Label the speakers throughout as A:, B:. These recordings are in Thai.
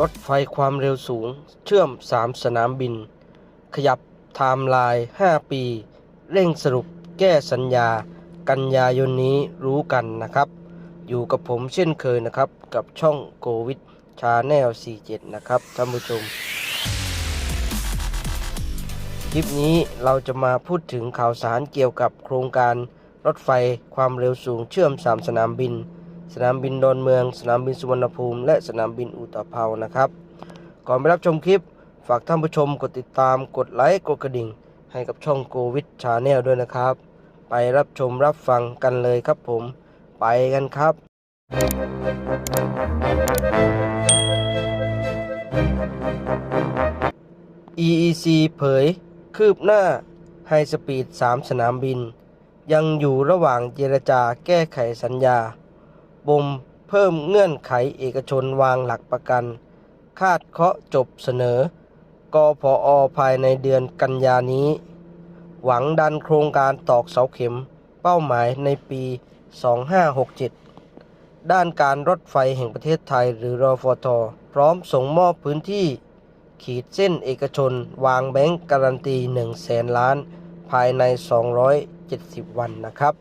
A: รถไฟความเร็วสูง เชื่อม 3 สนามบิน ขยับไทม์ไลน์ 5 ปี เร่งสรุปแก้สัญญา กันยายนนี้รู้กันนะครับ อยู่กับผมเช่นเคยนะครับ กับช่องโกวิดชาแนล47 นะครับท่านผู้ชม คลิปนี้เราจะมาพูดถึงข่าวสารเกี่ยวกับโครงการรถไฟความเร็วสูงเชื่อม 3 สนามบิน สนามบินดอนเมือง สนามบินสุวรรณภูมิ และสนามบินอุตภเปานะครับ ก่อนไปรับชมคลิป ฝากท่านผู้ชมกดติดตามกดไลค์กดกระดิ่ง ให้กับช่องโกวิดชาแนลด้วยนะครับ ไปรับชมรับฟังกันเลยครับผม ไปกันครับ EEC เผย คืบหน้าไฮสปีด 3 สนามบิน ยังอยู่ระหว่างเจรจาแก้ไขสัญญา บ่มเพิ่มเงื่อนไขเอกชนวางหลักประกัน คาดเคาะจบเสนอกพอภายในเดือนกันยานี้ หวังดันโครงการตอกเสาเข็มเป้าหมายในปี 2567 ด้านการรถไฟแห่งประเทศไทยหรือรอฟท พร้อมส่งมอบพื้นที่ ขีดเส้นเอกชนวางแบงก์การันตี1แสนล้าน ภายใน 270 วันนะครับ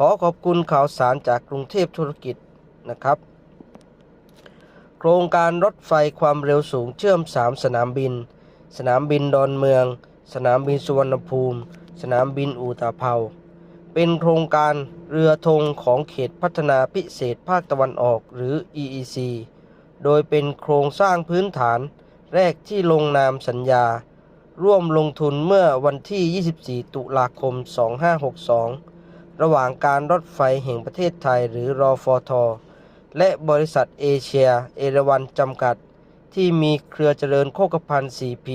A: ขอขอบคุณข่าวสารจากกรุงเทพธุรกิจนะครับ โครงการรถไฟความเร็วสูงเชื่อม 3 สนามบิน สนามบินดอนเมือง สนามบินสุวรรณภูมิ สนามบินอูตาเภา เป็นโครงการเรือธงของเขตพัฒนาพิเศษภาคตะวันออกหรือ EEC โดยเป็นโครงสร้างพื้นฐานแรกที่ลงนามสัญญา ร่วมลงทุนเมื่อวันที่ 24 ตุลาคม 2562 ระหว่างการรถไฟแห่งประเทศไทยหรือรอฟทและบริษัทเอเชีย เอราวันจำกัด ที่มีเครือเจริญโคกพัน 4P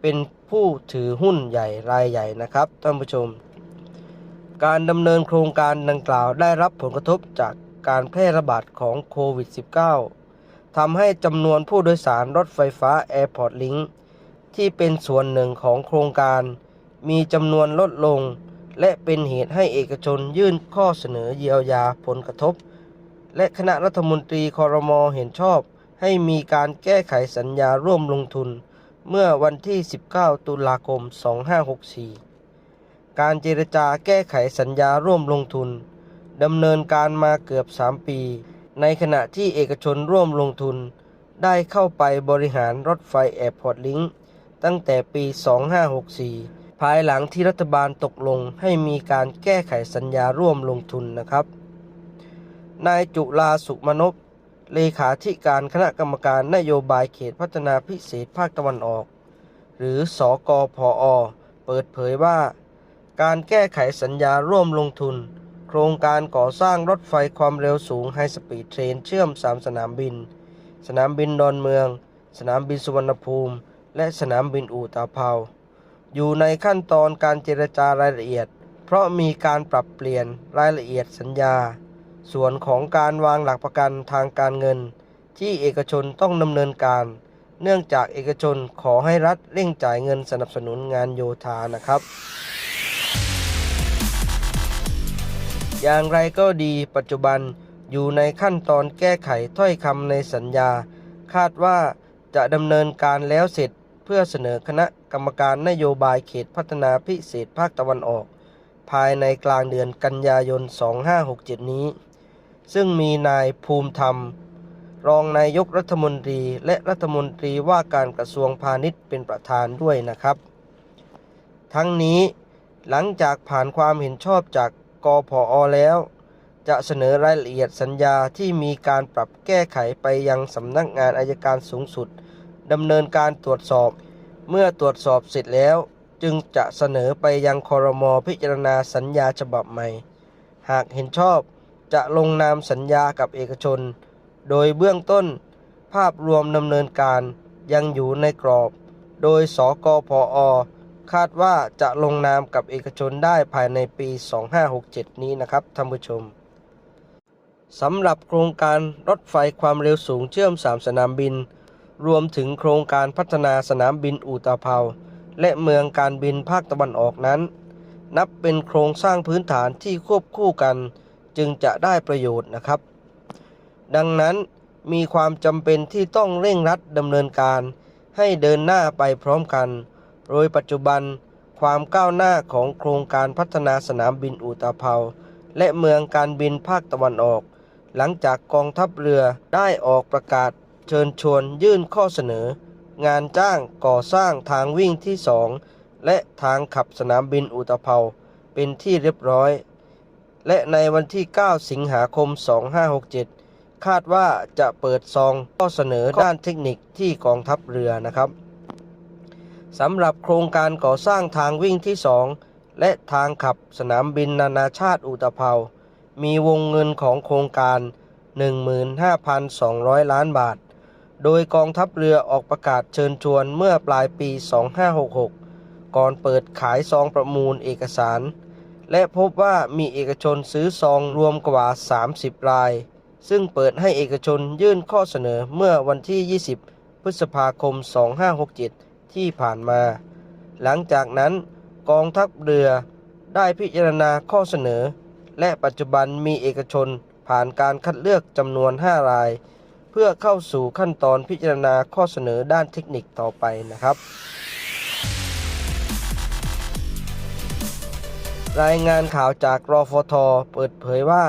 A: เป็นผู้ถือหุ้นใหญ่รายใหญ่นะครับท่านผู้ชม การดำเนินโครงการดังกล่าวได้รับผลกระทบจากการแพร่ระบาดของโควิด -19 ทำให้จำนวนผู้โดยสารรถไฟฟ้า Airport Link ที่เป็นส่วนหนึ่งของโครงการ มีจำนวนลดลง และเป็นเหตุให้เอกชนยื่นข้อเสนอเยียวยาผลกระทบ และคณะรัฐมนตรีคอรมอเห็นชอบ ให้มีการแก้ไขสัญญาร่วมลงทุน เมื่อวันที่ 19 ตุลาคม 2564 การเจรจาแก้ไขสัญญาร่วมลงทุนดำเนินการมาเกือบ 3 ปี ในขณะที่เอกชนร่วมลงทุน ได้เข้าไปบริหารรถไฟแอร์พอร์ตลิงตั้งแต่ปี 2564 ภายหลังที่รัฐบาลตกลงให้มีการแก้ไขสัญญาร่วมลงทุนนะครับ นายจุลาสุมนพเลขาธิการคณะกรรมการนโยบายเขตพัฒนาพิเศษภาคตะวันออก หรือสอกอพอเปิดเผยว่า การแก้ไขสัญญาร่วมลงทุน โครงการก่อสร้างรถไฟความเร็วสูงไฮสปีดเทรนเชื่อม 3 สนามบิน สนามบินดอนเมือง สนามบินสุวรรณภูมิ และสนามบินอู่ตาเภา อยู่ในขั้นตอนการเจรจารายละเอียด เพราะมีการปรับเปลี่ยนรายละเอียดสัญญา ส่วนของการวางหลักประกันทางการเงิน ที่เอกชนต้องดำเนินการ เนื่องจากเอกชนขอให้รัฐเร่งจ่ายเงินสนับสนุนงานโยธานะครับ อย่างไรก็ดีปัจจุบันอยู่ในขั้นตอนแก้ไขถ้อยคำในสัญญา คาดว่าจะดำเนินการแล้วเสร็จ เพื่อเสนอคณะกรรมการนโยบายเขตพัฒนาพิเศษภาคตะวันออก ภายในกลางเดือนกันยายน 2567 นี้ ซึ่งมีนายภูมิธรรม รองนายกรัฐมนตรีและรัฐมนตรีว่าการกระทรวงพาณิชย์เป็นประธานด้วยนะครับ ทั้งนี้หลังจากผ่านความเห็นชอบจากกพอแล้ว จะเสนอรายละเอียดสัญญาที่มีการปรับแก้ไขไปยังสำนักงานอายการสูงสุด ดำเนินการตรวจสอบ เมื่อตรวจสอบเสร็จแล้ว จึงจะเสนอไปยังคอรมอพิจารณาสัญญาฉบับใหม่ หากเห็นชอบจะลงนามสัญญากับเอกชน โดยเบื้องต้นภาพรวมดำเนินการยังอยู่ในกรอบ โดยสกพอคาดว่าจะลงนามกับเอกชนได้ภายในปี 2567 นี้นะครับท่านผู้ชมสำหรับโครงการรถไฟความเร็วสูงเชื่อม 3 สนามบิน รวมถึงโครงการพัฒนาสนามบินอูตาเภาและเมืองการบินภาคตะวันออกนั้น นับเป็นโครงสร้างพื้นฐานที่ควบคู่กัน จึงจะได้ประโยชน์นะครับ ดังนั้นมีความจำเป็นที่ต้องเร่งรัดดำเนินการ ให้เดินหน้าไปพร้อมกัน โดยปัจจุบันความก้าวหน้าของโครงการพัฒนาสนามบินอุตภเปาและเมืองการบินภาคตะวันออก หลังจากกองทัพเรือได้ออกประกาศ เชิญชวนยื่นข้อเสนอ งานจ้างก่อสร้างทางวิ่งที่สองและทางขับสนามบินอุตภเปาเป็นที่เรียบร้อย และในวันที่ 9 สิงหาคม 2567 คาดว่าจะเปิดซองข้อเสนอด้านเทคนิคที่กองทัพเรือนะครับสำหรับโครงการก่อสร้างทางวิ่งที่2และทางขับสนามบินนานาชาติอุตภเปามีวงเงินของโครงการ 15,200 ล้านบาท โดยกองทัพเรือออกประกาศเชิญชวนเมื่อปลายปี 2566 ก่อนเปิดขายซองประมูลเอกสาร และพบว่ามีเอกชนซื้อซองรวมกว่า 30 ราย ซึ่งเปิดให้เอกชนยื่นข้อเสนอเมื่อวันที่ 20 พฤษภาคม 2567 ที่ผ่านมา หลังจากนั้นกองทัพเรือได้พิจารณาข้อเสนอ และปัจจุบันมีเอกชนผ่านการคัดเลือกจำนวน 5 ราย เพื่อเข้าสู่ขั้นตอนพิจารณาข้อเสนอด้านเทคนิคต่อไปนะครับ รายงานข่าวจากรอฟท เปิดเผยว่า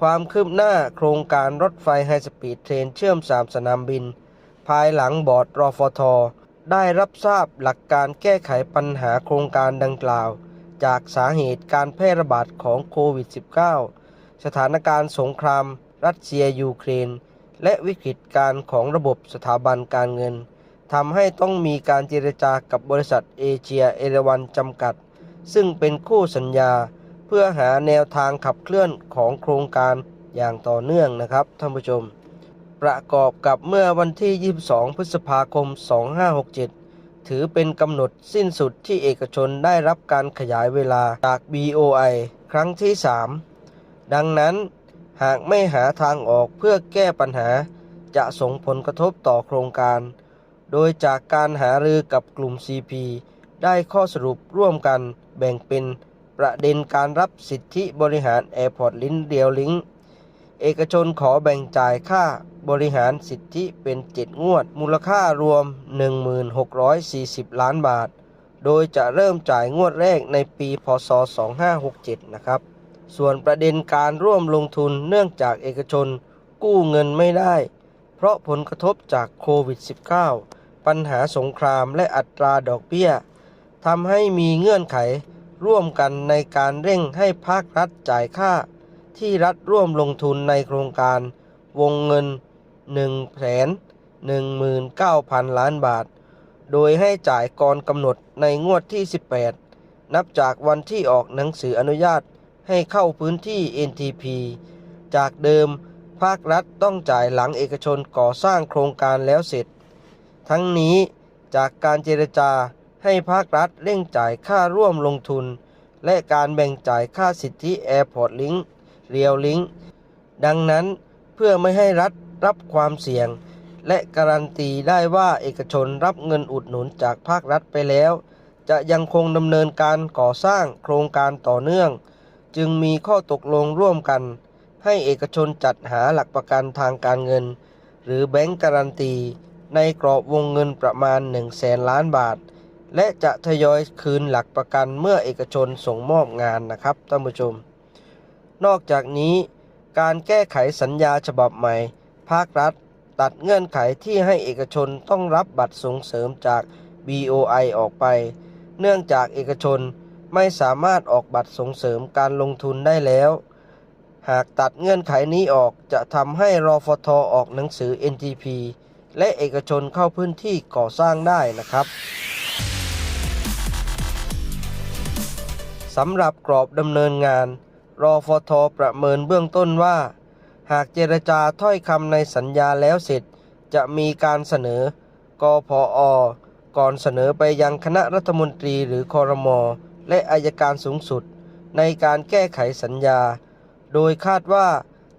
A: ความคืบหน้าโครงการรถไฟไฮสปีดเทรนเชื่อม 3 สนามบิน ภายหลังบอร์ดรอฟท ได้รับทราบหลักการแก้ไขปัญหาโครงการดังกล่าว จากสาเหตุการแพร่ระบาดของโควิด -19 สถานการณ์สงคราม รัสเซียยูเครน และวิกฤตการของระบบสถาบันการเงินทำให้ต้องมีการเจรจากับบริษัทเอเชียเอราวันจำกัด ซึ่งเป็นคู่สัญญา เพื่อหาแนวทางขับเคลื่อนของโครงการอย่างต่อเนื่องนะครับท่านผู้ชม ประกอบกับเมื่อวันที่ 22 พฤษภาคม 2567 ถือเป็นกำหนดสิ้นสุดที่เอกชนได้รับการขยายเวลาจาก BOI ครั้งที่ 3 ดังนั้น หากไม่หาทางออกเพื่อแก้ปัญหาจะส่งผลกระทบต่อโครงการ โดยจากการหารือกับกลุ่ม CP ได้ข้อสรุปร่วมกันแบ่งเป็นประเด็นการรับสิทธิบริหาร Airport ลิ้นเดียวลิงก์เอกชนขอแบ่งจ่ายค่าบริหารสิทธิเป็น 7 งวด มูลค่ารวม 1640 ล้านบาท โดยจะเริ่มจ่ายงวดแรกในปีพศ 2567 นะครับ ส่วนประเด็นการร่วมลงทุนเนื่องจากเอกชนกู้เงินไม่ได้ เพราะผลกระทบจากโควิด -19 ปัญหาสงครามและอัตราดอกเบี้ยทำให้มีเงื่อนไขร่วมกันในการเร่งให้ภาครัฐจ่ายค่า ที่รัฐร่วมลงทุนในโครงการ วงเงิน1 1 9 0 0 0 ล้านบาท โดยให้จ่ายก่อนกำหนดในงวดที่ 18 นับจากวันที่ออกหนังสืออนุญาต ให้เข้าพื้นที่ NTP จากเดิมภาครัฐต้องจ่ายหลังเอกชนก่อสร้างโครงการแล้วเสร็จ ทั้งนี้จากการเจรจาให้ภาครัฐเร่งจ่ายค่าร่วมลงทุน และการแบ่งจ่ายค่าสิทธิ Airport Link เรียวลิงดังนั้นเพื่อไม่ให้รัฐรับความเสี่ยง และการันตีได้ว่าเอกชนรับเงินอุดหนุนจากภาครัฐไปแล้ว จะยังคงดำเนินการก่อสร้างโครงการต่อเนื่อง จึงมีข้อตกลงร่วมกัน ให้เอกชนจัดหาหลักประกันทางการเงิน หรือแบงก์การันตี ในกรอบวงเงินประมาณ 1 0 0 0 0แสนล้านบาท และจะทยอยคืนหลักประกันเมื่อเอกชนส่งมอบงานนะครับท่านผู้ชม นอกจากนี้ การแก้ไขสัญญาฉบับใหม่ ภาครัฐ ตัดเงื่อนไขที่ให้เอกชนต้องรับบัตรส่งเสริมจาก BOI ออกไป เนื่องจากเอกชน ไม่สามารถออกบัตรส่งเสริมการลงทุนได้แล้ว หากตัดเงื่อนไขนี้ออกจะทำให้รอฟทออกหนังสือ NTP และเอกชนเข้าพื้นที่ก่อสร้างได้นะครับสำหรับกรอบดำเนินงาน รอฟทประเมินเบื้องต้นว่า หากเจรจาถ้อยคำในสัญญาแล้วเสร็จ จะมีการเสนอกพอก่อนเสนอไปยังคณะรัฐมนตรีหรือคอรมอ และอายการสูงสุด ในการแก้ไขสัญญา โดยคาดว่า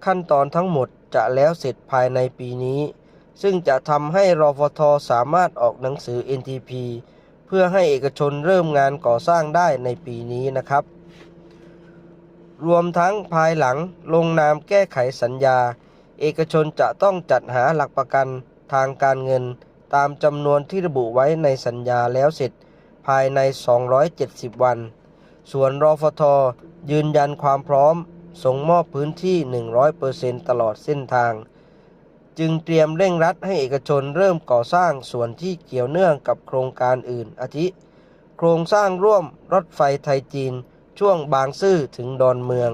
A: ขั้นตอนทั้งหมดจะแล้วเสร็จภายในปีนี้ ซึ่งจะทำให้รอฟทสามารถออกหนังสือ NTP เพื่อให้เอกชนเริ่มงานก่อสร้างได้ในปีนี้นะครับ รวมทั้งภายหลังลงนามแก้ไขสัญญาเเอกชนจะต้องจัดหาหลักประกันทางการเงิน ตามจำนวนที่ระบุไว้ในสัญญาแล้วเสร็จ ภายใน 270 วัน ส่วนรอฟทยืนยันความพร้อม ส่งมอบพื้นที่ 100%ตลอดเส้นทาง จึงเตรียมเร่งรัดให้เอกชนเริ่มก่อสร้างส่วนที่เกี่ยวเนื่องกับโครงการอื่น อาทิ โครงสร้างร่วมรถไฟไทยจีน ช่วงบางซื่อถึงดอนเมือง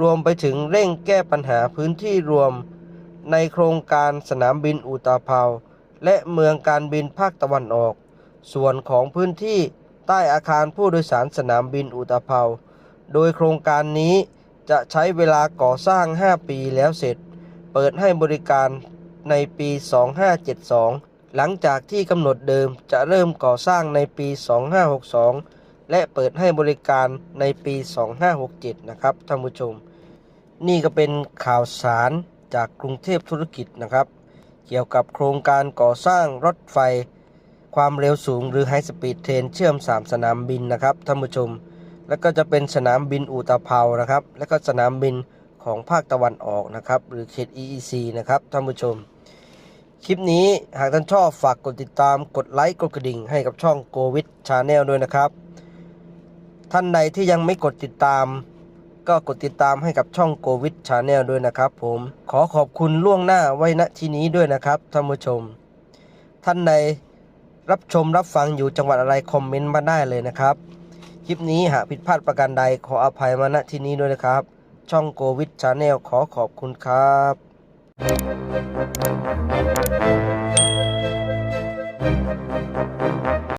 A: รวมไปถึงเร่งแก้ปัญหาพื้นที่รวม ในโครงการสนามบินอุตาภาวและเมืองการบินภาคตะวันออก ส่วนของพื้นที่ใต้อาคารผู้โดยสารสนามบินอุตาภาโดยโครงการนี้จะใช้เวลาก่อสร้าง 5 ปีแล้วเสร็จ เปิดให้บริการในปี 2572 หลังจากที่กำหนดเดิมจะเริ่มก่อสร้างในปี 2562 และเปิดให้บริการในปี 2567 นะครับท่านผู้ชม นี่ก็เป็นข่าวสารจากกรุงเทพธุรกิจนะครับ เกี่ยวกับโครงการก่อสร้างรถไฟ ความเร็วสูงหรือไฮสปีดเทรนเชื่อม 3 สนามบินนะครับท่านผู้ชม แล้วก็จะเป็นสนามบินอุตภเปานะครับ แล้วก็สนามบินของภาคตะวันออกนะครับ หรือเขต EEC นะครับท่านผู้ชม คลิปนี้หากท่านชอบฝากกดติดตามกดไลค์กดกระดิ่งให้กับช่อง Go with Channel ด้วยนะครับ ท่านใดที่ยังไม่กดติดตาม ก็กดติดตามให้กับช่อง Go with Channel ด้วยนะครับผมขอขอบคุณล่วงหน้าไว้ณที่นี้ด้วยนะครับท่านผู้ชม ท่านใด รับชมรับฟังอยู่จังหวัดอะไรคอมเมนต์มาได้เลยนะครับ คลิปนี้หากผิดพลาดประการใดขออภัยมาณที่นี้ด้วยนะครับ ช่องโควิดชาแนลขอขอบคุณครับ